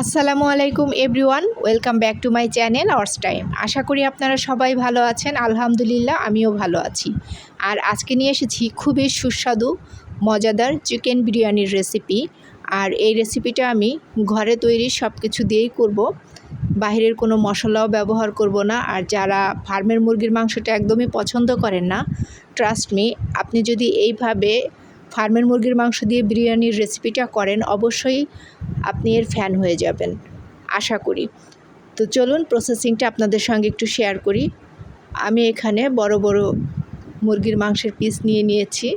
আসসালামু আলাইকুম everyone, welcome back to my channel ours time. আশা করি আপনারা সবাই ভালো আছেন, আলহামদুলিল্লাহ আমিও ভালো আছি। আর আজকে নিয়ে এসেছি খুবই সুস্বাদু, মজাদার চিকেন বিরিয়ানির রেসিপি। আর এই রেসিপিটা আমি ঘরে তৈরি সব কিছু দিয়েই করব। বাইরের কোনো মশলাও ব্যবহার করব না। আর যারা ফার্মের মুরগির মাংসটা একদমই পছন্দ করেন না ট্রাস্ট মি আপনি যদি এইভাবে ফার্মের মুরগির মাংস দিয়ে বিরিয়ানির রেসিপিটা করেন, অবশ্যই আপনি এর ফ্যান হয়ে যাবেন, আশা করি। তো চলুন প্রসেসিংটা আপনাদের সঙ্গে একটু শেয়ার করি। আমি এখানে বড় বড় মুরগির মাংসের পিস নিয়ে নিয়েছি।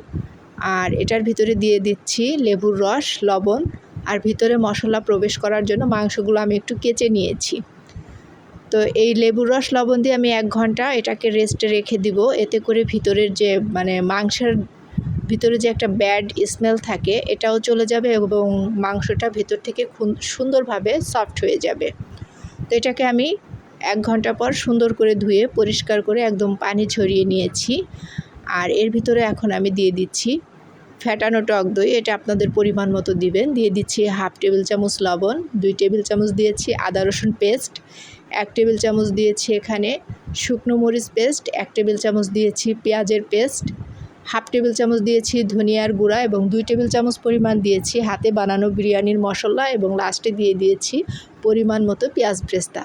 আর এটার ভিতরে দিয়ে দিচ্ছি লেবুর রস, লবণ, আর ভিতরে মশলা প্রবেশ করার জন্য মাংসগুলো আমি একটু কেচে নিয়েছি। তো এই লেবুর রস, লবণ দিয়ে আমি এক ঘণ্টা এটাকে রেস্টে রেখে দিব। এতে করে ভিতরের যে মানে মাংসের ভিতরে যে একটা ব্যাড স্মেল থাকে, এটাও চলে যাবে এবং মাংসটা ভিতর থেকে সুন্দরভাবে সফট হয়ে যাবে। তো এটাকে আমি এক ঘণ্টা পর সুন্দর করে ধুয়ে পরিষ্কার করে একদম পানি ছড়িয়ে নিয়েছি। আর এর ভিতরে এখন আমি দিয়ে দিচ্ছি ফ্যাটানো টক দই, এটা আপনাদের পরিমাণ মতো দিবেন। দিয়ে দিচ্ছি হাফ টেবিল চামচ লবণ, দুই টেবিল চামচ দিয়েছি আদা রসুন পেস্ট এক টেবিল চামচ দিয়েছি এখানে শুকনো মরিচ পেস্ট এক টেবিল চামচ দিয়েছি পেঁয়াজের পেস্ট হাফ টেবিল চামচ দিয়েছি ধনিয়ার গুঁড়া এবং দুই টেবিল চামচ পরিমাণ দিয়েছি হাতে বানানো বিরিয়ানির মশলা এবং লাস্টে দিয়ে দিয়েছি পরিমাণ মতো পেঁয়াজ ব্রেস্তা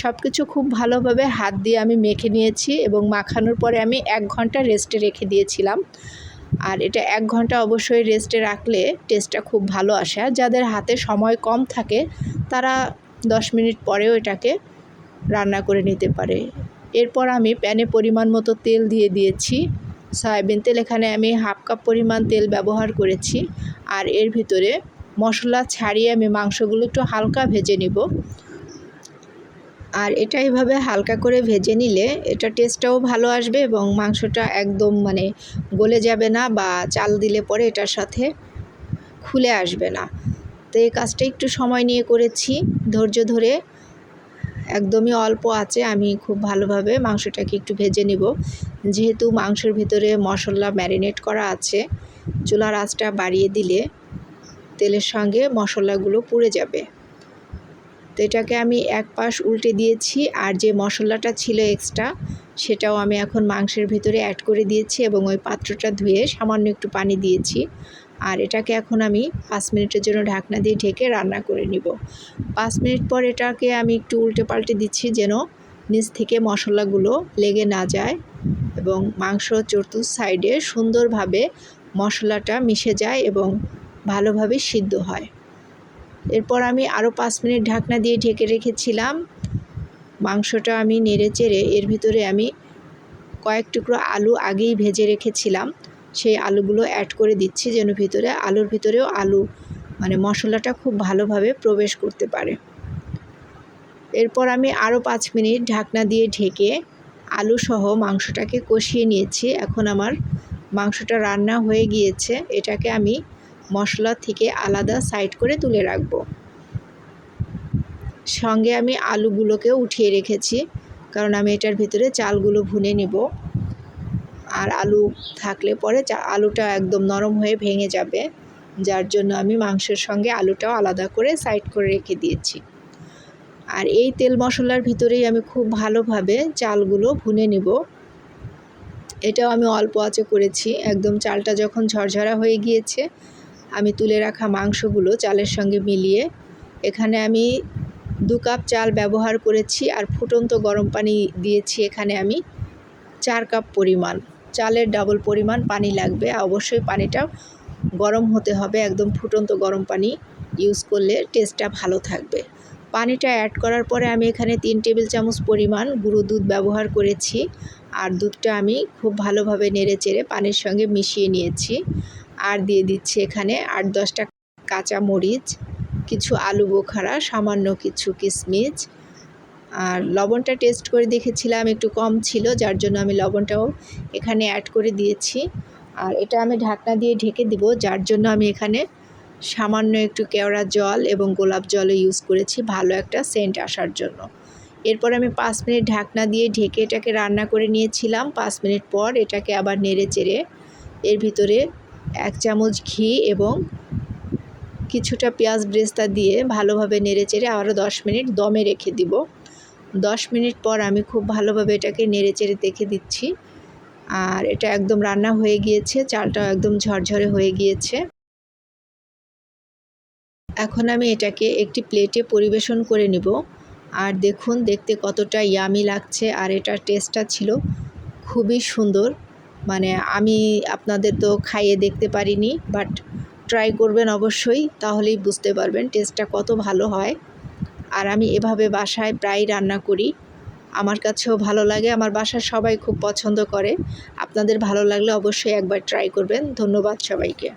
সব কিছু খুব ভালোভাবে হাত দিয়ে আমি মেখে নিয়েছি এবং মাখানোর পরে আমি এক ঘণ্টা রেস্টে রেখে দিয়েছিলাম। আর এটা এক ঘণ্টা অবশ্যই রেস্টে রাখলে টেস্টটা খুব ভালো আসে। আর যাদের হাতে সময় কম থাকে, তারা দশ মিনিট পরেও এটাকে রান্না করে নিতে পারে। এরপর আমি প্যানে পরিমাণ মতো তেল দিয়ে দিয়েছি। সয়াবিন তেল, এখানে আমি হাফ কাপ পরিমাণ তেল ব্যবহার করেছি। আর এর ভিতরে মশলা ছাড়িয়ে আমি মাংসগুলো একটু হালকা ভেজে নিব। আর এটা এইভাবে হালকা করে ভেজে নিলে এটা টেস্টটাও ভালো আসবে এবং মাংসটা একদম মানে গলে যাবে না বা চাল দিলে পরে এটার সাথে খুলে আসবে না। তো এই কাজটা একটু সময় নিয়ে করেছি। ধৈর্য ধরে একদমই অল্প আছে, আমি খুব ভালোভাবে মাংসটাকে একটু ভেজে নিব। যেহেতু মাংসের ভিতরে মশলা ম্যারিনেট করা আছে, চুলার আঁচটা বাড়িয়ে দিলে তেলের সঙ্গে মশলাগুলো পুড়ে যাবে। তো এটাকে আমি এক পাশ উল্টে দিয়েছি, আর যে মশলাটা ছিল এক্সট্রা সেটাও আমি এখন মাংসের ভিতরে অ্যাড করে দিয়েছি এবং ওই পাত্রটা ধুয়ে সামান্য একটু পানি দিয়েছি। আর এটাকে এখন আমি পাঁচ মিনিটের জন্য ঢাকনা দিয়ে ঢেকে রান্না করে নিব। পাঁচ মিনিট পর এটাকে আমি একটু উল্টে পাল্টে দিচ্ছি যেন নিচ থেকে মশলাগুলো লেগে না যায় এবং মাংস চতুর সাইডে সুন্দরভাবে মশলাটা মিশে যায় এবং ভালোভাবে সিদ্ধ হয়। এরপর আমি আরও পাঁচ মিনিট ঢাকনা দিয়ে ঢেকে রেখেছিলাম। মাংসটা আমি নেড়ে চেড়ে এর ভিতরে আমি কয়েক টুকরো আলু আগেই ভেজে রেখেছিলাম। সেই আলুগুলো অ্যাড করে দিচ্ছি যেন ভিতরে, আলুর ভিতরেও আলু মানে মশলাটা খুব ভালোভাবে প্রবেশ করতে পারে। এরপর আমি আরও পাঁচ মিনিট ঢাকনা দিয়ে ঢেকে আলু সহ মাংসটাকে কষিয়ে নিয়েছি। এখন আমার মাংসটা রান্না হয়ে গিয়েছে। এটাকে আমি মশলা থেকে আলাদা সাইড করে তুলে রাখব। সঙ্গে আমি আলুগুলোকেও উঠিয়ে রেখেছি, কারণ আমি এটার ভিতরে চালগুলো ভুনে নিব। আর আলু থাকলে পরে যা আলুটা একদম নরম হয়ে ভেঙে যাবে। যার জন্য আমি মাংসের সঙ্গে আলুটাও আলাদা করে সাইড করে রেখে দিয়েছি। আর এই তেল মশলার ভিতরেই আমি খুব ভালোভাবে চালগুলো ভুনে নিব। এটাও আমি অল্প আঁচে করেছি। একদম চালটা যখন ঝরঝরা হয়ে গিয়েছে, আমি তুলে রাখা মাংসগুলো চালের সঙ্গে মিলিয়ে এখানে আমি দু কাপ চাল ব্যবহার করেছি আর ফুটন্ত গরম পানি দিয়েছি এখানে আমি চার কাপ পরিমাণ। চালের ডাবল পরিমাণ পানি লাগবে। অবশ্যই পানিটা গরম হতে হবে, একদম ফুটন্ত গরম পানি ইউজ করলে টেস্টটা ভালো থাকবে। পানিটা অ্যাড করার পরে আমি এখানে তিন টেবিল চামচ পরিমাণ গুঁড়ো দুধ ব্যবহার করেছি। আর দুধটা আমি খুব ভালোভাবে নেড়ে চেড়ে পানির সঙ্গে মিশিয়ে নিয়েছি। আর দিয়ে দিচ্ছি এখানে আট দশটা কাঁচা মরিচ কিছু আলু বোখারা, সামান্য কিছু কিশমিচ আর লবণটা টেস্ট করে দেখেছিলাম, একটু কম ছিল, যার জন্য আমি লবণটাও এখানে অ্যাড করে দিয়েছি। আর এটা আমি ঢাকনা দিয়ে ঢেকে দিব, যার জন্য আমি এখানে সামান্য একটু কেওড়া জল এবং গোলাপ জলও ইউজ করেছি, ভালো একটা সেন্ট আসার জন্য। এরপর আমি পাঁচ মিনিট ঢাকনা দিয়ে ঢেকে এটাকে রান্না করে নিয়েছিলাম। পাঁচ মিনিট পর এটাকে আবার নেড়ে চেড়ে এর ভিতরে এক চামচ ঘি এবং কিছুটা পেঁয়াজ ব্রেস্তা দিয়ে ভালোভাবে নেড়ে চেড়ে আরও দশ মিনিট দমে রেখে দিব। দশ মিনিট পর আমি খুব ভালোভাবে এটাকে নেড়ে চেড়ে দেখে দিচ্ছি। আর এটা একদম রান্না হয়ে গিয়েছে, চালটাও একদম ঝরঝরে হয়ে গিয়েছে। এখন আমি এটাকে একটি প্লেটে পরিবেশন করে নিব। আর দেখুন, দেখতে কতটা ইয়ামি লাগছে আর এটার টেস্টটা ছিল খুবই সুন্দর। মানে আমি আপনাদের তো খাইয়ে দেখতে পারিনি, বাট ট্রাই করবেন অবশ্যই, তাহলেই বুঝতে পারবেন টেস্টটা কত ভালো হয়। আর আমি এভাবে বাসায় প্রায় রান্না করি। আমার কাছেও ভালো লাগে, আমার বাসার সবাই খুব পছন্দ করে। আপনাদের ভালো লাগলে অবশ্যই একবার ট্রাই করবেন। ধন্যবাদ সবাইকে।